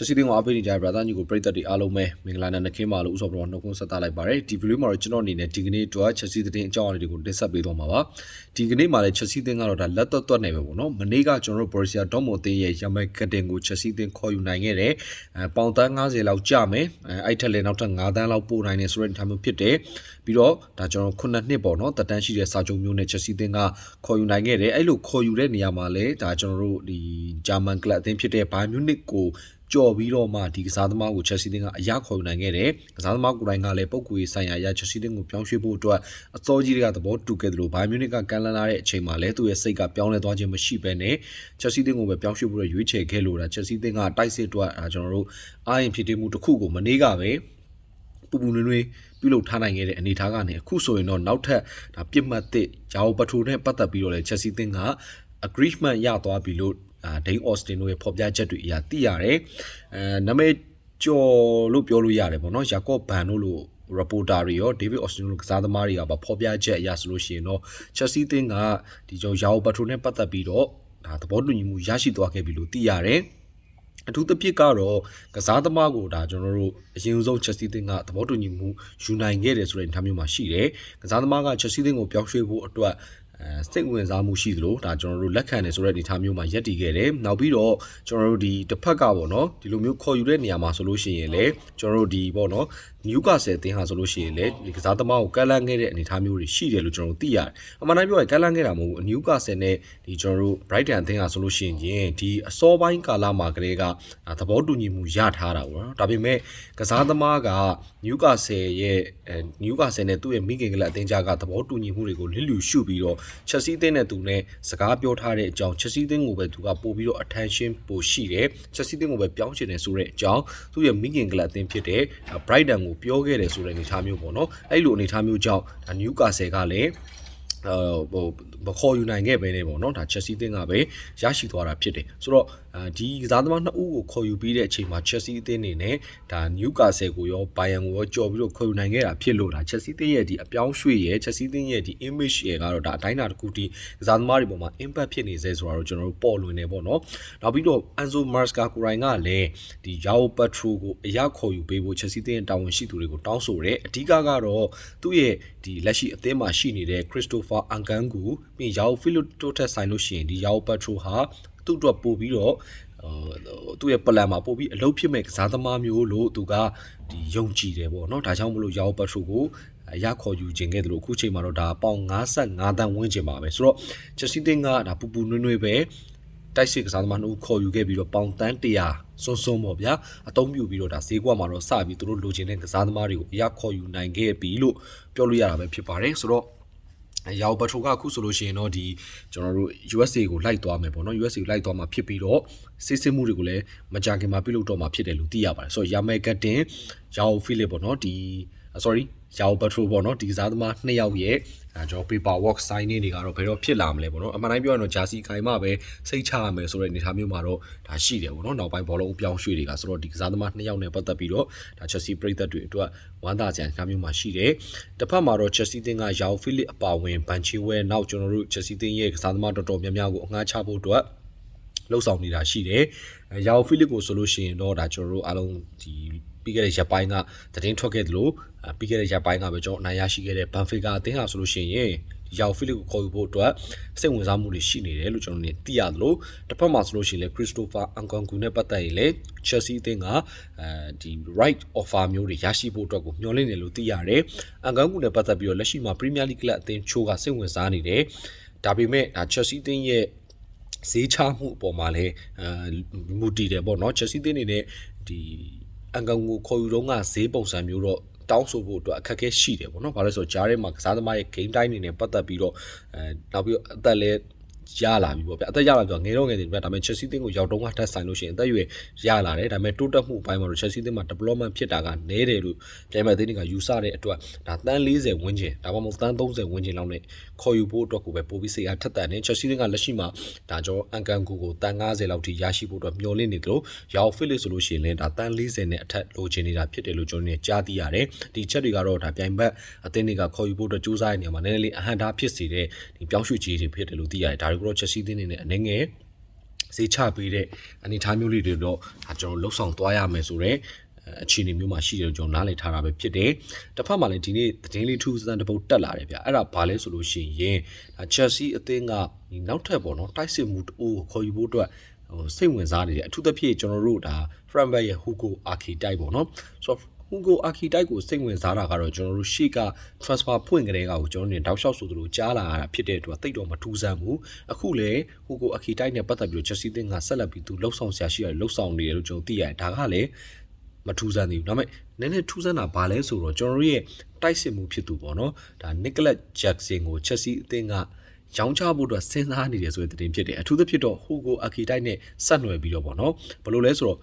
ချက်စီတင်းကိုအားပေးနေကြတဲ့ brother ညီကိုပရိသတ်တွေအားလုံးပဲမင်္ဂလာနဲ့နှခင်ပါလို့ဥဆောင်ပတော်နှုတ်ခွန်းဆက်သလိုက်ပါတယ်ဒီဗီဒီယိုမှာတော့ကျွန်တော်အနေနဲ့ဒီကနေ့တော့ချက်စီတင်းအကြောင်းအရာတွေကိုတင်ဆက်ပေးသွားမှာပါဒီကနေ့မှာလည်းချက်စီတင်းကတော့ဒါလက်သွက်သွက်နေပဲပေါ့နော်မနေ့ကကျွန်တော်တို့ Borussia Dortmund တင်းရဲ့ရမိုက်ကတင်ကိုချက်စီတင်းခေါ်ယူနိုင်ခဲ့တယ်အဲပေါင်တန်း90လောက်ကျမယ်အဲအဲ့ထက်လည်းနောက်ထပ်9တန်းလောက်ပို့နိုင်တယ်ဆိုတဲ့ထားမျိုးဖြစ်တယ်ပြီးတော့ဒါကျွန်တော်ခုနှစ်နှစ်ပေါ့နော်တက်တန်းရှိတဲ့စာချုပ်မျိုးနဲ့ချက်စီတင်းကခေါ်ယူနိုင်ခဲ့တယ်အဲ့လိုခေါ်ယူတဲ့နေရာမှာလည်းဒါကျွန်တော်တို့ဒီဂျာမန်ကလပ်အသင်းဖြစ်တဲ့ဘိုင်မြူနစ်ကို ကြော်ပြီးတော့မှဒီကစားသမားကိုချက်စီတင်းကအရခေါ်ယူနိုင်ခဲ့တယ်။ကစားသမားကိုယ်တိုင်ကလည်းပုံကူရေးဆိုင်ရာအရချက်စီတင်းကိုပြောင်းရွှေ့ဖို့အတွက်အစောကြီးတွေကသဘောတူခဲ့တယ်လို့ဘိုင်မြူနစ်ကကန်လန်းလာတဲ့အချိန်မှာလည်းသူ့ရဲ့စိတ်ကပြောင်းလဲသွားခြင်းမရှိဘဲနဲ့ချက်စီတင်းကိုပဲပြောင်းရွှေ့ဖို့ရွေးချယ်ခဲ့လို့ဒါချက်စီတင်းကတိုက်စစ်အတွက်ဒါကျွန်တော်တို့အာရင်ဖြစ်တည်မှုတစ်ခုကိုမနေ့ကပဲပူပူနွေးနွေးပြုလုပ်ထားနိုင်ခဲ့တဲ့အနေအထားကနေအခုဆိုရင်တော့နောက်ထပ်ဒါပြစ်မှတ်သစ်ဂျာအိုပထိုနဲ့ပတ်သက်ပြီးတော့လည်းချက်စီတင်းက agreement ရသွားပြီလို့အာ ဒိန်းအော့စတင်တို့ရဲ့ဖော်ပြချက်တွေအရာသိရတယ်အဲနာမည်ကျော်လို့ပြောလို့ရတယ်ပေါ့နော်ယာကော့ဘန်တို့လို့ reporter တွေရောဒေးဗစ်အော့စတင်တို့ကစားသမားတွေကပါဖော်ပြချက်အရဆိုလို့ရှိရင်တော့ချက်စီတင်းကဒီကြောင့်ယာအိုပထိုနဲ့ပတ်သက်ပြီးတော့ဒါသဘောတူညီမှုရရှိသွားခဲ့ပြီလို့သိရတယ်အထူးသဖြင့်ကတော့ကစားသမားကိုဒါကျွန်တော်တို့အရင်ဆုံးချက်စီးသင်းကသဘောတူညီမှုယူနိုင်ခဲ့တယ်ဆိုတဲ့အနေအထားမျိုးမှာရှိတယ်။ကစားသမားကချက်စီးသင်းကိုပြောင်းရွှေ့ဖို့အတွက်အဲ စိတ်ဝင်စားမှုရှိသလိုဒါကျွန်တော်တို့လက်ခံတယ်ဆိုတဲ့အနေအထားမျိုးမှာယက်တည်ခဲ့တယ်။နောက်ပြီးတော့ကျွန်တော်တို့ဒီတစ်ဖက်ကပေါ့နော်ဒီလိုမျိုးခေါ်ယူတဲ့နေရာမှာဆိုလို့ရှိရင်လည်းကျွန်တော်တို့ဒီပေါ့နော်နျူကာဆယ်အသင်းဟာဆိုလို့ရှိရင်လည်းဒီကစားသမားကိုကန့်လန့်ခဲ့တဲ့အနေအထားမျိုးတွေရှိတယ်လို့ကျွန်တော်တို့သိရတယ်။အမှန်တမ်းပြောရင်ကန့်လန့်ခဲ့တာမဟုတ်ဘူးနျူကာဆယ်နဲ့ဒီကျွန်တော်တို့ Brighton အသင်းဟာဆိုလို့ရှိရင်ဒီအစောပိုင်းကာလမှာကလေးကသဘောတူညီမှုရထားတာပေါ့နော်။ဒါပေမဲ့ကစားသမားကနျူကာဆယ်ရဲ့အဲနျူကာဆယ်နဲ့သူ့ရဲ့မိခင်ကလပ်အသင်းကြားကသဘောတူညီမှုတွေကိုလစ်လျူရှုပြီးတော့ချက်စီးအသင်းနဲ့သူနဲ့စကားပြောထားတဲ့အကြောင်းချက်စီးအသင်းကိုပဲသူကပို့ပြီးတော့ attention ပို့ရှိတယ်ချက်စီးအသင်းကိုပဲပြောင်းချင်တယ်ဆိုတဲ့အကြောင်းသူ့ရဲ့မိခင်ကလပ်အသင်းဖြစ်တဲ့ Brighton ကိုပြောခဲ့တယ်ဆိုတဲ့အနေအထားမျိုးပေါ့နော်အဲ့လိုအနေအထားမျိုးကြောင့်ဒါနျူကာဆယ်ကလည်းအဲ ဟိုမခေါ်ယူနိုင်ခဲ့ပဲနေပေါ့နော်ဒါချက်စီးအသင်းကပဲရရှိသွားတာဖြစ်တယ်ဆိုတော့ဒီကစားသမားနှစ်ဦးကိုခေါ်ယူပြီးတဲ့အချိန်မှာချက်စီးအသင်းအနေနဲ့ဒါနျူကာဆယ်ကိုရောဘိုင်ယန်ကိုရောကြော်ပြီးတော့ခေါ်ယူနိုင်ခဲ့တာဖြစ်လို့ဒါချက်စီးအသင်းရဲ့ဒီအပြောင်းရွှေ့ရဲ့ချက်စီးအသင်းရဲ့ဒီ image ရဲ့ကတော့ဒါအတိုင်းအတာတစ်ခုတည်းကစားသမားတွေပေါ်မှာ impact ဖြစ်နေစေဆိုတာတော့ကျွန်တော်တို့ပေါ်လွင်နေပေါ့နော်နောက်ပြီးတော့ Enzo Maresca ကိုရိုင်ကလည်းဒီ Yao Petro ကိုအရခေါ်ယူပေးဖို့ချက်စီးအသင်းတာဝန်ရှိသူတွေကိုတောင်းဆိုတယ်အဓိကကတော့သူ့ရဲ့ဒီလက်ရှိအသင်းမှာရှိနေတဲ့ Christopher Angangu ပြီး Yao Philip တို့ထက်ဆိုင်လို့ရှိရင်ဒီ Yao Petro ဟာသူ့အတွက်ပို့ပြီးတော့သူ့ရဲ့ပလန်မှာပို့ပြီးအလုပ်ဖြစ်မဲ့ကစားသမားမျိုးလို့သူကဒီယုံကြည်တယ်ပေါ့နော်ဒါကြောင့်မလို့ Yao Petro ကိုရခေါ်ယူခြင်းခဲ့တယ်လို့အခုချိန်မှာတော့ဒါပေါင်55တန်းဝန်းကျင်ပါပဲဆိုတော့ချက်စီတင်းကဒါပူပူနွေ့နွေ့ပဲတိုက်စစ်ကစားသမားတို့ခေါ်ယူခဲ့ပြီးတော့ပေါင်တန်း100စွန်းစွန်းပေါ့ဗျာအသုံးပြုပြီးတော့ဒါဈေးကွက်မှာတော့စပြီးသူတို့လိုချင်တဲ့ကစားသမားတွေကိုအရခေါ်ယူနိုင်ခဲ့ပြီလို့ပြောလို့ရတာပဲဖြစ်ပါတယ်ဆိုတော့ ရောဘထရိုကအခုဆိုလို့ရှိရင်တော့ဒီကျွန်တော်တို့ USA ကိုလိုက်သွားမယ်ပေါ့နော် USA ကိုလိုက်သွားမှာဖြစ်ပြီးတော့စစ်စစ်မှုတွေကိုလည်းမကြခင်မှာပြုလုပ်တော့မှာဖြစ်တယ်လို့သိရပါတယ်ဆိုတော့ယာမဲကတ်တင်ရောဖီလစ်ပေါ့နော်ဒီ sorry ရောဘထရိုပေါ့နော်ဒီကစားသမားနှစ်ယောက်ရဲ့အဲကျွန်တော် paper work sign နေတွေကတော့ဘယ်တော့ဖြစ်လာမလဲပေါ့နော်အမှန်တိုင်းပြောရရင်တော့ဂျာစီခိုင်မှပဲစိတ်ချရမယ်ဆိုတဲ့အနေအထားမျိုးမှာတော့ဒါရှိတယ်ပေါ့နော်နောက်ပိုင်းဘောလုံးပြောင်းရွှေ့တွေကဆိုတော့ဒီကစားသမားနှစ်ယောက်နဲ့ပတ်သက်ပြီးတော့ဒါ Chelsea ပြည်သက်တွေအတွက်ဝမ်းသာစရာအနေအထားမျိုးမှာရှိတယ်တစ်ဖက်မှာတော့ Chelsea တင်းကရောဖီလစ်အပါဝင်ဘန်ချီဝဲနောက်ကျွန်တော်တို့ Chelsea တင်းရဲ့ကစားသမားတော်တော်များများကိုအငှားချဖို့အတွက်လှုပ်ဆောင်နေတာရှိတယ်။ရောဖီလစ်ကိုဆိုလို့ရှိရင်တော့ဒါကျွန်တော်တို့အားလုံးဒီ ပြီးခဲ့တဲ့ရက်ပိုင်းကသတင်းထွက်ခဲ့သလိုပြီးခဲ့တဲ့ရက်ပိုင်းကပဲကျွန်တော်အနိုင်ရရှိခဲ့တဲ့ဘန်ဖီကာအသင်းဟာဆိုလို့ရှိရင်ရောက်ဖီလစ်ကိုခေါ်ယူဖို့အတွက်စိတ်ဝင်စားမှုတွေရှိနေတယ်လို့ကျွန်တော်နေသိရသလိုတစ်ဖက်မှာဆိုလို့ရှိရင်လည်းခရစ္စတိုဖာအန်ကွန်ကူနဲ့ပတ်သက်ရင်လည်း Chelsea အသင်းကအဲဒီ right offer မျိုးတွေရရှိဖို့အတွက်ကိုမျှော်လင့်နေလို့သိရတယ်အန်ကွန်ကူနဲ့ပတ်သက်ပြီးတော့လက်ရှိမှာ Premier League ကလပ်အသင်းချိုးကစိတ်ဝင်စားနေတယ်ဒါပေမဲ့ဒါ Chelsea အသင်းရဲ့ဈေးချမှုအပေါ်မှာလည်းအဲမူတည်တယ်ပေါ့နော် Chelsea အသင်းအနေနဲ့ဒီ အန်ကောင်ကိုခေါ်ယူတော့ကဈေးပုံစံမျိုးတော့တောင်းဆိုဖို့အတွက်အခက်အခဲရှိတယ်ပေါ့နော်။ဘာလို့လဲဆိုတော့ဂျားထဲမှာကစားသမားရဲ့ game time နေနဲ့ပတ်သက်ပြီးတော့အဲနောက်ပြီးအသက်လည်း ရလာပြီပေါ့ဗျအသက်ရလာပြီးတော့ငယ်တော့ငယ်တယ်ဗျဒါပေမဲ့ Chelsea တင်းကိုရောက်တော့ကထပ်ဆိုင်လို့ရှိရင်အသက်အရွယ်ရလာတယ်ဒါပေမဲ့တိုးတက်မှုအပိုင်းမှာတော့ Chelsea တင်းမှာ development ဖြစ်တာကနည်းတယ်လို့ပြန်မဲ့အသင်းတွေကယူဆတဲ့အတွက်ဒါတန်း40ဝန်းကျင်ဒါမှမဟုတ်တန်း30ဝန်းကျင်လောက်နဲ့ခေါ်ယူဖို့အတွက်ကိုပဲပို့ပြီးစိတ်အားထက်သန်နေ Chelsea တင်းကလက်ရှိမှာဒါကြောအန်ကန်ကူကိုတန်း90လောက်ထိရရှိဖို့အတွက်မျှော်လင့်နေတယ်လို့ရောင်ဖစ်လစ်ဆိုလို့ရှိရင်လည်းဒါတန်း40နဲ့အထက်လိုချင်နေတာဖြစ်တယ်လို့ကျွန်တော်တို့ကြားသိရတယ်ဒီချက်တွေကတော့ဒါပြိုင်ဘက်အသင်းတွေကခေါ်ယူဖို့အတွက်ကြိုးစားတဲ့နေရာမှာနည်းနည်းလေးအဟန့်တားဖြစ်စေတဲ့ဒီပြောင်းရွှေ့ကြီးတွေဖြစ်တယ်လို့သိရတယ်ဒါတွေကတော့ Chelsea တင်းနေနဲ့အနေငယ်ဈေးချပေးတဲ့အနေအထားမျိုးလေးတွေတော့ဒါကျွန်တော်လှုပ်ဆောင်သွားရမယ်ဆိုတော့အခြေအနေမျိုးမှာရှိတယ်ကျွန်တော်နားလည်ထားတာပဲဖြစ်တယ်။တစ်ဖက်မှာလည်းဒီနေ့သတင်းလေးထူးဆန်းတစ်ပုတ်တက်လာတယ်ဗျ။အဲ့ဒါဘာလဲဆိုလို့ရှိရင်ဒါ Chelsea အသင်းကဒီနောက်ထပ်ပေါ့နော်တိုက်စစ်မှုတူကိုခေါ်ယူဖို့အတွက်ဟိုစိတ်ဝင်စားနေတယ်အထူးသဖြင့်ကျွန်တော်တို့ဒါ Frankfurt ရဲ့ Hugo Archetype ပေါ့နော်။ဆိုတော့ Hugo Archetype ကိုစိတ်ဝင်စားတာကတော့ကျွန်တော်တို့ရှေ့က transfer ဖွင့်ကြတဲ့ကောင်ကိုကျွန်တော်တို့တောက်လျှောက်ဆိုသလိုကြားလာရတာဖြစ်တဲ့အတွက်တိတ်တော့မထူးဆန်းဘူးအခုလေ Hugo Archetype နဲ့ပတ်သက်ပြီးတော့ Chelsea တင်ကဆက်လက်ပြီးသူလှုပ်ဆောင်ဆရာရှိရတယ်လှုပ်ဆောင်နေတယ်လို့ကျွန်တော်သိရတယ်ဒါကလည်းမထူးဆန်းသေးဘူးဒါပေမဲ့နည်းနည်းထူးဆန်းတာဘာလဲဆိုတော့ကျွန်တော်တို့ရဲ့တိုက်စစ်မှုဖြစ်သူပေါ့နော်ဒါ Nicholas Jackson ကို Chelsea အသင်းကရောင်းချဖို့အတွက်စဉ်းစားနေတယ်ဆိုတဲ့သတင်းဖြစ်တယ်အထူးသဖြင့်တော့ Hugo Archetype နဲ့ဆက်နွယ်ပြီးတော့ပေါ့နော်ဘယ်လိုလဲဆိုတော့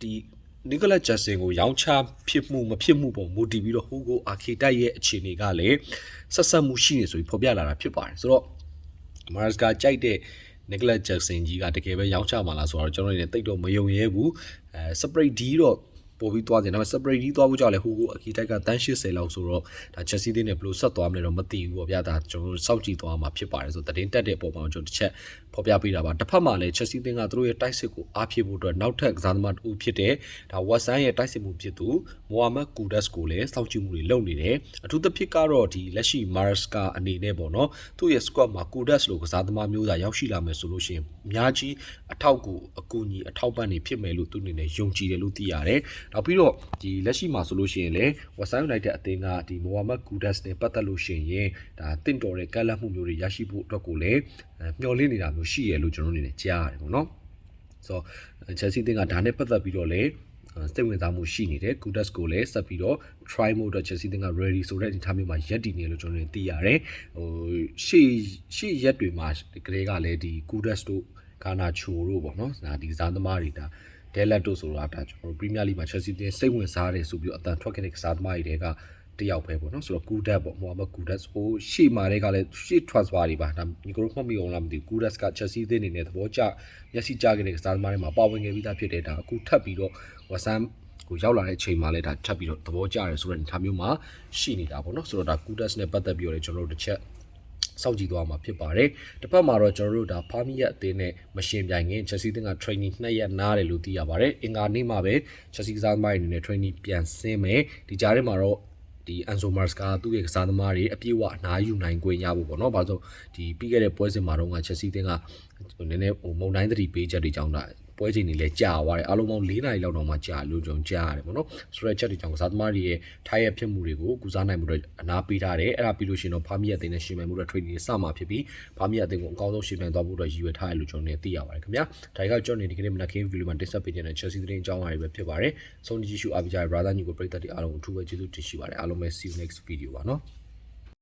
ဒီ နီကိုလတ်ဂျက်ဆင်ကိုရောင်းချဖြစ်မှုမဖြစ်မှုပုံမူတည်ပြီးတော့ဟူဂိုအာခေတိုက်ရဲ့အခြေအနေကလည်းဆက်ဆက်မှုရှိနေဆိုပြီးဖော်ပြလာတာဖြစ်ပါတယ်ဆိုတော့မာရစ်ကကြိုက်တဲ့နီကိုလတ်ဂျက်ဆင်ကြီးကတကယ်ပဲရောင်းချမှာလားဆိုတော့ကျွန်တော်တို့နေတိတ်တော့မယုံရဲဘူးအဲစပရိတ်ဒီတော့ ပို့ပြီးသွားတယ်ဒါပေမဲ့ separate ဒီသွားဖို့ကြောင့်လေဟူကိုအခီတိုက်ကတန်း80လောက်ဆိုတော့ဒါ Chelsea တင်းနဲ့ဘယ်လိုဆက်သွားမလဲတော့မသိဘူးပေါ့ဗျာဒါကျွန်တော်တို့စောင့်ကြည့်သွားမှာဖြစ်ပါတယ်ဆိုတော့တရင်တက်တဲ့ပုံမှာကျွန်တော်တစ်ချက်ဖော်ပြပေးတာပါတစ်ဖက်မှာလည်း Chelsea တင်းကသူတို့ရဲ့တိုက်စစ်ကိုအားဖြစ်ဖို့အတွက်နောက်ထပ်ကစားသမားတူဖြစ်တဲ့ဒါ Watson ရဲ့တိုက်စစ်မှုဖြစ်သူမိုဟာမက်ကူဒတ်ကိုလည်းစောင့်ကြည့်မှုတွေလုပ်နေတယ်အထူးသဖြင့်ကတော့ဒီလက်ရှိ Maresca အနေနဲ့ပေါ့နော်သူ့ရဲ့ squad မှာကူဒတ်လိုကစားသမားမျိုးသားရောက်ရှိလာမယ်ဆိုလို့ရှိရင်အများကြီးအထောက်ကူအကူအညီအထောက်ပံ့နေဖြစ်မယ်လို့သူအနေနဲ့ယုံကြည်တယ်လို့သိရတယ်နောက်ပြီးတော့ဒီလက်ရှိမှာဆိုလို့ရှိရင်လည်း Western United အသင်းကဒီ Mohamed Kudus နဲ့ပတ်သက်လို့ရှိရင်ဒါတင့်တော်တဲ့ကက်လက်မှုမျိုးတွေရရှိဖို့အတွက်ကိုလည်းမျှော်လင့်နေတာမျိုးရှိရလို့ကျွန်တော်အနေနဲ့ကြားရတယ်ပေါ့နော်ဆိုတော့ Chelsea တင်ကဒါနဲ့ပတ်သက်ပြီးတော့လည်းစိတ်ဝင်စားမှုရှိနေတယ် Kudas ကိုလည်းဆက်ပြီးတော့ try mode တော့ Chelsea တင်က ready ဆိုတဲ့အနေအထားမျိုးမှာရက်တည်နေလို့ကျွန်တော်တို့သိရတယ်ဟိုရှေ့ရှေ့ရက်တွေမှာကလေးကလည်းဒီ Kudas တို့ဂါနာချိုတို့ပေါ့နော်ဒါဒီကစားသမားတွေဒါ ဒဲလက်တို့ဆိုတာဒါကျွန်တော်တို့ Premier League မှာ Chelsea တင်စိတ်ဝင်စားတယ်ဆိုပြီးတော့အတန်ထွက်ခဲ့တဲ့ကစားသမားတွေတွေကတယောက်ပဲပေါ့နော်ဆိုတော့ကူဒတ်ပေါ့မိုဟာမက်ကူဒတ်ဟိုရှေ့မှာတွေကလည်းရှေ့ transfer တွေပါဒါညီကိုတို့မှတ်မိအောင်လားမသိဘူးကူဒတ်က Chelsea သင်းအနေနဲ့သဘောကျမျက်စိကျခဲ့တဲ့ကစားသမားတွေမှာပါဝင်ခဲ့ပြီးသားဖြစ်တဲ့ဒါအခုထပ်ပြီးတော့ဝဆမ်ကိုရောက်လာတဲ့အချိန်မှာလည်းဒါထပ်ပြီးတော့သဘောကျရဲဆိုတဲ့အနေအထားမျိုးမှာရှိနေတာပေါ့နော်ဆိုတော့ဒါကူဒတ်နဲ့ပတ်သက်ပြီးတော့လည်းကျွန်တော်တို့တစ်ချက် စောင့်ကြည့်သွားမှာဖြစ်ပါတယ်။တစ်ဖက်မှာတော့ကျွန်တော်တို့ဒါဖာမီယက်အသင်းနဲ့မရှင်ပြိုင်ခင် Chelsea သင်းက training နှစ်ရက်နားတယ်လို့သိရပါတယ်။အင်္ဂါနေ့မှာပဲ Chelsea ကစားသမားတွေအနေနဲ့ training ပြန်ဆင်းမယ်။ဒီကြားထဲမှာတော့ဒီ Anzo Maresca သူ့ရဲ့ကစားသမားတွေအပြည့်အဝအနားယူနိုင်ခွင့်ရဖို့ပေါ့နော်။ဘာလို့ဒီပြီးခဲ့တဲ့ပွဲစဉ်မှာတော့ Chelsea သင်းကနည်းနည်းဟိုမုံတိုင်းသတိပေးချက်တွေကြောင့်ဒါ ပွဲချိန်တွေလည်းကြာသွားတယ်အားလုံးပေါင်း၄နာရီလောက်တော့မှကြာလို့ကျွန်တော်ကြားရတယ်ပေါ့နော်ဆိုတော့ချက်တွေကြောင့်ကစားသမားတွေရဲ့ထိုင်းရဖြစ်မှုတွေကိုကုစားနိုင်မှုတွေအနာပေးထားတယ်အဲ့ဒါပြီးလို့ရှိရင်တော့ဖာမီယက်အသင်းနဲ့ရှင်ပြိုင်မှုတွေ training စမှာဖြစ်ပြီးဖာမီယက်အသင်းကိုအကောင်းဆုံးရှင်ပြိုင်သွားဖို့အတွက်ရည်ရွယ်ထားတယ်လို့ကျွန်တော်လည်းသိရပါတယ်ခင်ဗျာဒါကကျွန်တော်ဒီကနေ့မနက်ခင်းဗီဒီယိုမှာတင်ဆက်ပေးခြင်းတဲ့ Chelsea သတင်းအကြောင်းအရာတွေပဲဖြစ်ပါတယ်ဆုံးကြည့်ရှုအားပေးကြတဲ့ brother ညီကိုပရိသတ်တွေအားလုံးအထူးပဲကျေးဇူးတင်ရှိပါတယ်အားလုံးပဲ see you next video ပါနော်